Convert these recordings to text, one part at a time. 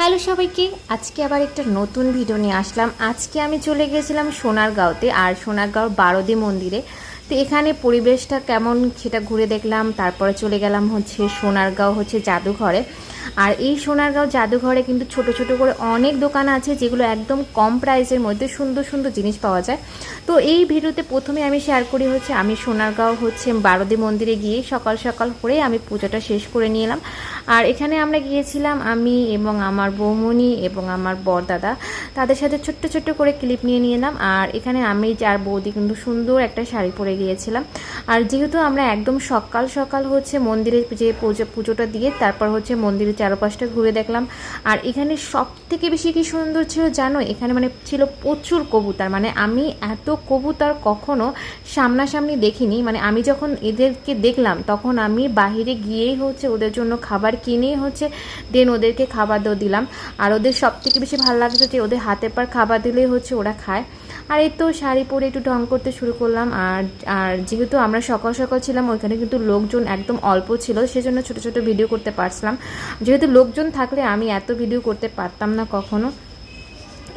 Hello সবাইকে, আজকে আবার একটা নতুন ভিডিও নিয়ে আসলাম। আজকে আমি চলে গেছিলাম সোনারগাঁওতে, আর সোনারগাঁওর বারোদি মন্দিরে। তো এখানে পরিবেশটা কেমন সেটা ঘুরে দেখলাম, তারপরে চলে গেলাম হচ্ছে সোনারগাঁও হচ্ছে জাদুঘরে। আর এই সোনারগাঁও জাদুঘরে কিন্তু ছোট ছোট করে অনেক দোকান আছে যেগুলো একদম কম প্রাইসের মধ্যে সুন্দর সুন্দর জিনিস পাওয়া যায়। তো এই ভিডিওতে প্রথমে আমি শেয়ার করি হচ্ছে আমি সোনারগাঁও হচ্ছে বারোদি মন্দিরে গিয়ে সকাল সকাল করে আমি পুজোটা শেষ করে নিয়ে এলাম আর এখানে আমরা গিয়েছিলাম আমি এবং আমার বৌমণি এবং আমার বরদাদা। তাদের সাথে ছোট্ট ছোট্ট করে ক্লিপ নিয়ে এলাম আর এখানে আমি যার বৌদি কিন্তু সুন্দর একটা শাড়ি পরে গিয়েছিলাম। আর যেহেতু আমরা একদম সকাল সকাল হচ্ছে মন্দিরে যে পুজো, পুজোটা দিয়ে তারপর হচ্ছে মন্দিরের চারপাশটা ঘুরে দেখলাম। আর এখানে সব থেকে বেশি কি সুন্দর ছিল জানো? এখানে মানে ছিল প্রচুর কবুতর। মানে আমি এত কবুতর কখনো সামনাসামনি দেখিনি। মানে আমি যখন এদেরকে দেখলাম, তখন আমি বাহিরে গিয়েই হচ্ছে ওদের জন্য খাবার কিনেই হচ্ছে দেন ওদেরকে খাবার দিলাম। আর ওদের সব থেকে বেশি ভালো লাগছে যে ওদের হাতের পার খাবার দিলেই হচ্ছে ওরা খায়। আর এই তো শাড়ি পরে একটু ঢং করতে শুরু করলাম, আর আর যেহেতু আমরা সকাল সকাল ছিলাম, ওইখানে কিন্তু লোকজন একদম অল্প ছিল, সেজন্য ছোট ছোট ভিডিও করতে পারছিলাম। যেহেতু লোকজন থাকলে আমি এত ভিডিও করতে পারতাম না কখনো।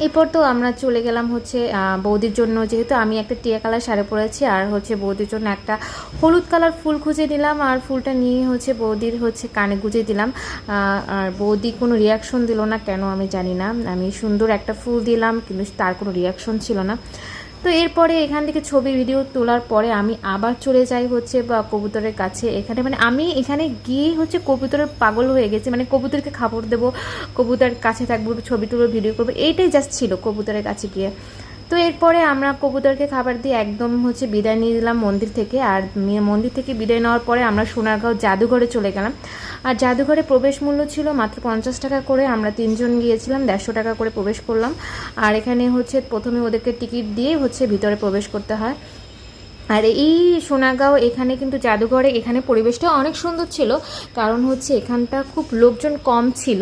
এরপর তো আমরা চলে গেলাম হচ্ছে বৌদির জন্য। যেহেতু আমি একটা টিয়া কালার শাড়ি পরেছি আর হচ্ছে বৌদির জন্য একটা হলুদ কালার ফুল খুঁজে দিলাম আর ফুলটা নিয়ে হচ্ছে বৌদির হচ্ছে কানে গুঁজে দিলাম। আর বৌদি কোনো রিয়াকশন দিল না কেন আমি জানি না। আমি সুন্দর একটা ফুল দিলাম, কিন্তু তার কোনো রিয়াকশন ছিল না। তো এরপরে এখান থেকে ছবি ভিডিও তোলার পরে আমি আবার চলে যাই হচ্ছে বা কবুতরের কাছে। এখানে মানে আমি এখানে গিয়ে হচ্ছে কবুতরের পাগল হয়ে গেছে। মানে কবুতরকে খাবার দেবো কবুতরের কাছে থাকব, ছবি তুলবো ভিডিও করব। এইটাই জাস্ট ছিল কবুতরের কাছে গিয়ে। তো এরপরে আমরা কবুতরকে খাবার দিয়ে একদম হচ্ছে বিদায় নিয়ে দিলাম মন্দির থেকে। আর মন্দির থেকে বিদায় নেওয়ার পরে আমরা সোনারগাঁও জাদুঘরে চলে গেলাম। আর জাদুঘরে প্রবেশ মূল্য ছিল মাত্র পঞ্চাশ টাকা করে। আমরা তিনজন গিয়েছিলাম, দেড়শো টাকা করে প্রবেশ করলাম। আর এখানে হচ্ছে প্রথমে ওদেরকে টিকিট দিয়ে হচ্ছে ভিতরে প্রবেশ করতে হয়। আর এই সোনাগাঁও এখানে কিন্তু জাদুঘরে এখানে পরিবেশটা অনেক সুন্দর ছিল। কারণ হচ্ছে এখানটা খুব লোকজন কম ছিল।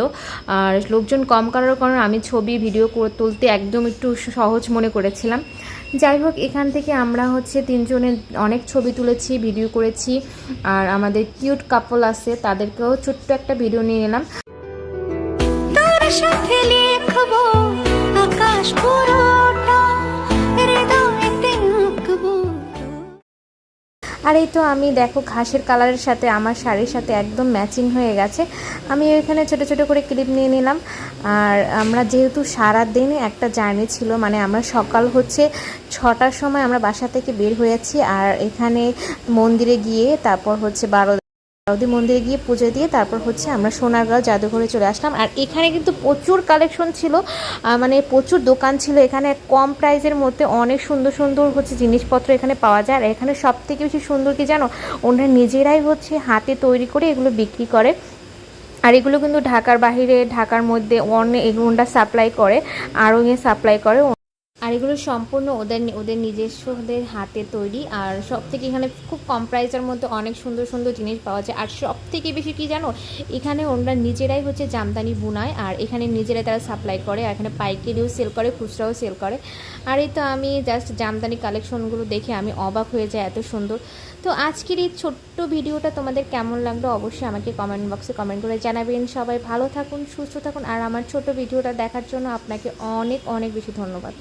আর লোকজন কম করার কারণে আমি ছবি, ভিডিও করে, তুলতে একদম একটু সহজ মনে করেছিলাম। যাই হোক, এখান থেকে আমরা হচ্ছে তিনজনের অনেক ছবি তুলেছি, ভিডিও করেছি। আর আমাদের কিউট কাপল আছে, তাদেরকেও ছোট্ট একটা ভিডিও নিয়ে এলাম। আকাশ পুরোটা আর এই তো আমি দেখো ঘাসের কালারের সাথে আমার শাড়ির সাথে একদম ম্যাচিং হয়ে গেছে। আমি ওইখানে ছোট ছোট করে ক্লিপ নিয়ে নিলাম। আর আমরা যেহেতু সারা দিনে একটা জার্নি ছিল মানে আমরা সকাল হচ্ছে ছটার সময় আমরা বাসা থেকে বের হয়েছি। আর এখানে মন্দিরে গিয়ে তারপর হচ্ছে বারো বারোদি মন্দিরে গিয়ে পুজো দিয়ে তারপর হচ্ছে আমরা সোনারগাঁও জাদুঘরে চলে আসলাম। আর এখানে কিন্তু প্রচুর কালেকশন ছিল। মানে প্রচুর দোকান ছিল। এখানে কম প্রাইসের মধ্যে অনেক সুন্দর সুন্দর হচ্ছে জিনিসপত্র এখানে পাওয়া যায়। আর এখানে সব থেকে বেশি সুন্দর কি জানো? ওনারা নিজেরাই হচ্ছে হাতে তৈরি করে এগুলো বিক্রি করে। আর এগুলো কিন্তু ঢাকার বাইরে ঢাকার মধ্যে অনেক এগুলোটা সাপ্লাই করে, আরও সাপ্লাই করে। আর এগুলো সম্পূর্ণ ওদের ওদের নিজস্ব ওদের হাতে তৈরি। আর সব থেকে এখানে খুব কম প্রাইসের মধ্যে অনেক সুন্দর সুন্দর জিনিস পাওয়া যায়। আর সব থেকে বেশি কি জানো? এখানে ওনারা নিজেরাই হচ্ছে জামদানি বুনায়, আর এখানে নিজেরাই তারা সাপ্লাই করে, আর এখানে পাইকারিও সেল করে, খুচরাও সেল করে। আর এই তো আমি জাস্ট জামদানি কালেকশনগুলো দেখে আমি অবাক হয়ে যাই এত সুন্দর। তো আজকের এই ছোট্ট ভিডিওটা তোমাদের কেমন লাগল অবশ্যই আমাকে কমেন্ট বক্সে কমেন্ট করে জানাবেন। সবাই ভালো থাকুন, সুস্থ থাকুন, আর আমার ছোট ভিডিওটা দেখার জন্য আপনাকে অনেক অনেক বেশি ধন্যবাদ।